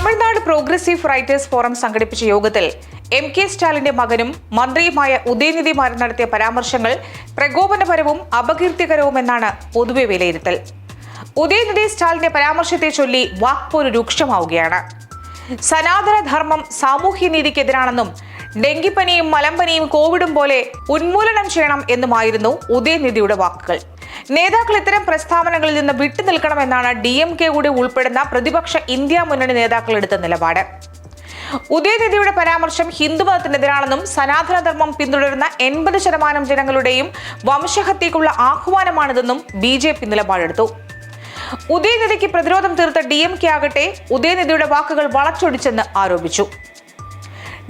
Tamil Nadu progressive writers forum സംഘടിപ്പിച്ച യോഗത്തിൽ M K സ്റ്റാലിന്റെ മകനും മന്ത്രിയുമായ ഉദയനിധി മാരൻ നടത്തിയ പരാമർശങ്ങൾ പ്രകോപനപരവും അപകീർത്തികരവുമെന്നാണ് പൊതുവെ വിലയിരുത്തൽ. ഉദയനിധി സ്റ്റാലിന്റെ പരാമർശത്തെ ചൊല്ലി വാക്പോര് രൂക്ഷമാവുകയാണ്. സനാതനധർമ്മം സാമൂഹ്യനീതിക്കെതിരാണെന്നും ഡെങ്കിപ്പനിയും മലമ്പനിയും കോവിഡും പോലെ ഉന്മൂലനം ചെയ്യണം എന്നുമായിരുന്നു ഉദയനിധിയുടെ വാക്കുകൾ. നേതാക്കൾ ഇത്തരം പ്രസ്താവനകളിൽ നിന്ന് വിട്ടുനിൽക്കണമെന്നാണ് ഡി എം കെ കൂടി ഉൾപ്പെടുന്ന പ്രതിപക്ഷ ഇന്ത്യ മുന്നണി നേതാക്കൾ എടുത്ത നിലപാട്. ഉദയനിധിയുടെ പരാമർശം ഹിന്ദുമതത്തിനെതിരാണെന്നും സനാതനധർമ്മം പിന്തുടരുന്ന എൺപത് ശതമാനം ജനങ്ങളുടെയും വംശഹത്യക്കുള്ള ആഹ്വാനമാണിതെന്നും ബി ജെ പി നിലപാടെടുത്തു. ഉദയനിധിക്ക് പ്രതിരോധം തീർത്ത ഡി എം കെ ആകട്ടെ ഉദയനിധിയുടെ വാക്കുകൾ വളച്ചൊടിച്ചെന്ന് ആരോപിച്ചു.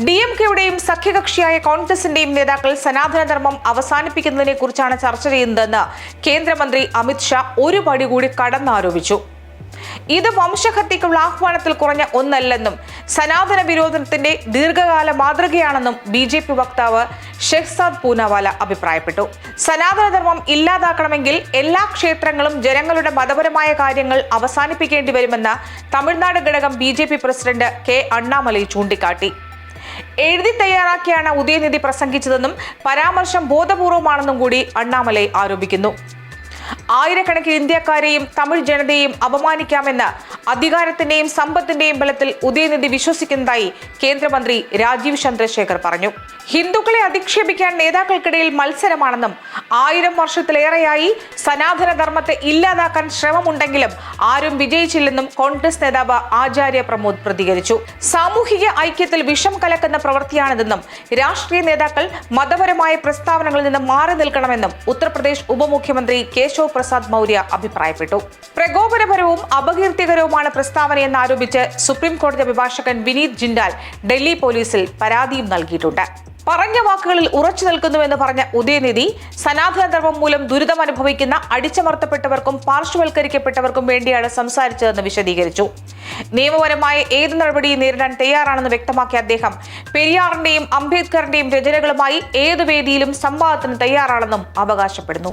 ഡി എം കെയുടെയും സഖ്യകക്ഷിയായ കോൺഗ്രസിന്റെയും നേതാക്കൾ സനാതനധർമ്മം അവസാനിപ്പിക്കുന്നതിനെ കുറിച്ചാണ് ചർച്ച ചെയ്യുന്നതെന്ന് കേന്ദ്രമന്ത്രി അമിത്ഷാ ഒരു പടി കൂടി കടന്നാരോപിച്ചു. ഇത് വംശഹത്യക്കുള്ള ആഹ്വാനത്തിൽ കുറഞ്ഞ ഒന്നല്ലെന്നും സനാതന വിരോധത്തിന്റെ ദീർഘകാല മാതൃകയാണെന്നും ബി ജെ പി വക്താവ് ഷെഹ്സാദ് പൂനാവാല അഭിപ്രായപ്പെട്ടു. സനാതനധർമ്മം ഇല്ലാതാക്കണമെങ്കിൽ എല്ലാ ക്ഷേത്രങ്ങളും ജനങ്ങളുടെ മതപരമായ കാര്യങ്ങൾ അവസാനിപ്പിക്കേണ്ടി വരുമെന്ന് തമിഴ്നാട് ഘടകം ബി പ്രസിഡന്റ് കെ അണ്ണാമലൈ ചൂണ്ടിക്കാട്ടി. എഴുതി തയ്യാറാക്കിയാണ് ഉദയനിധി പ്രസംഗിച്ചതെന്നും പരാമർശം ബോധപൂർവമാണെന്നും കൂടി അണ്ണാമലൈ ആരോപിക്കുന്നു. ആയിരക്കണക്കിന് ഇന്ത്യക്കാരെയും തമിഴ് ജനതയെയും അപമാനിക്കാമെന്ന് അധികാരത്തിന്റെയും സമ്പത്തിന്റെയും ബലത്തിൽ ഉദയനിധി വിശ്വസിക്കുന്നതായി കേന്ദ്രമന്ത്രി രാജീവ് ചന്ദ്രശേഖർ പറഞ്ഞു. ഹിന്ദുക്കളെ അധിക്ഷേപിക്കാൻ നേതാക്കൾക്കിടയിൽ മത്സരമാണെന്നും ആയിരം വർഷത്തിലേറെയായി സനാതന ധർമ്മത്തെ ഇല്ലാതാക്കാൻ ശ്രമമുണ്ടെങ്കിലും ആരും വിജയിച്ചില്ലെന്നും കോൺഗ്രസ് നേതാവ് ആചാര്യ പ്രമോദ് പ്രതികരിച്ചു. സാമൂഹിക ഐക്യത്തിൽ വിഷം കലക്കുന്ന പ്രവൃത്തിയാണിതെന്നും രാഷ്ട്രീയ നേതാക്കൾ മതപരമായ പ്രസ്താവനകളിൽ നിന്ന് മാറി നിൽക്കണമെന്നും ഉത്തർപ്രദേശ് ഉപമുഖ്യമന്ത്രി കേശവ് പ്രസാദ് മൗര്യ അഭിപ്രായപ്പെട്ടു. പ്രകോപനപരവും അപകീർത്തികരവുമാണ് പ്രസ്താവനയെന്ന് ആരോപിച്ച് സുപ്രീം അഭിഭാഷകൻ വിനീത് ജിൻഡാൽ ഡൽഹി പോലീസിൽ പരാതിയും നൽകിയിട്ടുണ്ട്. പറഞ്ഞ വാക്കുകളിൽ ഉറച്ചു നിൽക്കുന്നുവെന്ന് പറഞ്ഞ ഉദയനിധി സനാതനധർമ്മം മൂലം ദുരിതം അനുഭവിക്കുന്ന അടിച്ചമർത്തപ്പെട്ടവർക്കും പാർശ്വവൽക്കരിക്കപ്പെട്ടവർക്കും വേണ്ടിയാണ് സംസാരിച്ചതെന്ന് വിശദീകരിച്ചു. നിയമപരമായ ഏത് നടപടിയും നേരിടാൻ തയ്യാറാണെന്ന് വ്യക്തമാക്കിയ അദ്ദേഹം പെരിയാറിന്റെയും അംബേദ്കറിന്റെയും രചനകളുമായി ഏതു വേദിയിലും സംവാദത്തിന് തയ്യാറാണെന്നും അവകാശപ്പെടുന്നു.